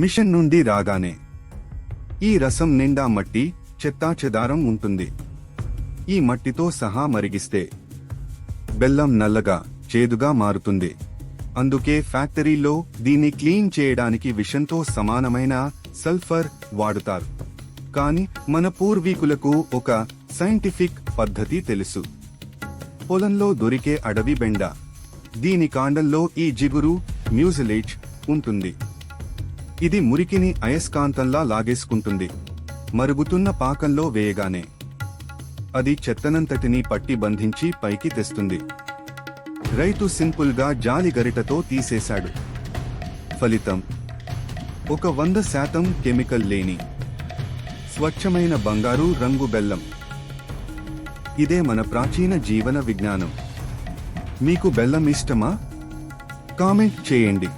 Machine నుండి రాగానే ఈ రసం నిండా మట్టి చెత్తాచెదారం ఉంటుంది. ఈ మట్టితో సహా మరిగిస్తే బెల్లం నల్లగా చేదుగా మారుతుంది. అందుకే ఫ్యాక్టరీలో దీన్ని క్లీన్ చేయడానికి విషంతో సమానమైన సల్ఫర్ వాడుతారు. కానీ మన పూర్వీకులకు ఒక సైంటిఫిక్ పద్ధతి తెలుసు. పొలంలో దొరికే అడవి బెండ. దీని కాండంలో ఈ జిగురు మ్యూజిలేజ్ ఉంటుంది. ఇది మురికిని అయస్కాంతంలా లాగేసుకుంటుంది. మరుగుతున్న పాకంలో వేయగానే అది చెత్తనంతటినీ పట్టి బంధించి పైకి తెస్తుంది. రైతు సింపుల్గా జాలి గరిటతో తీసేశాడు. ఫలితం ఒక వంద శాతం కెమికల్ లేని స్వచ్ఛమైన బంగారు రంగు బెల్లం. ఇదే మన ప్రాచీన జీవన విజ్ఞానం. మీకు బెల్లం ఇష్టమా? కామెంట్ చేయండి.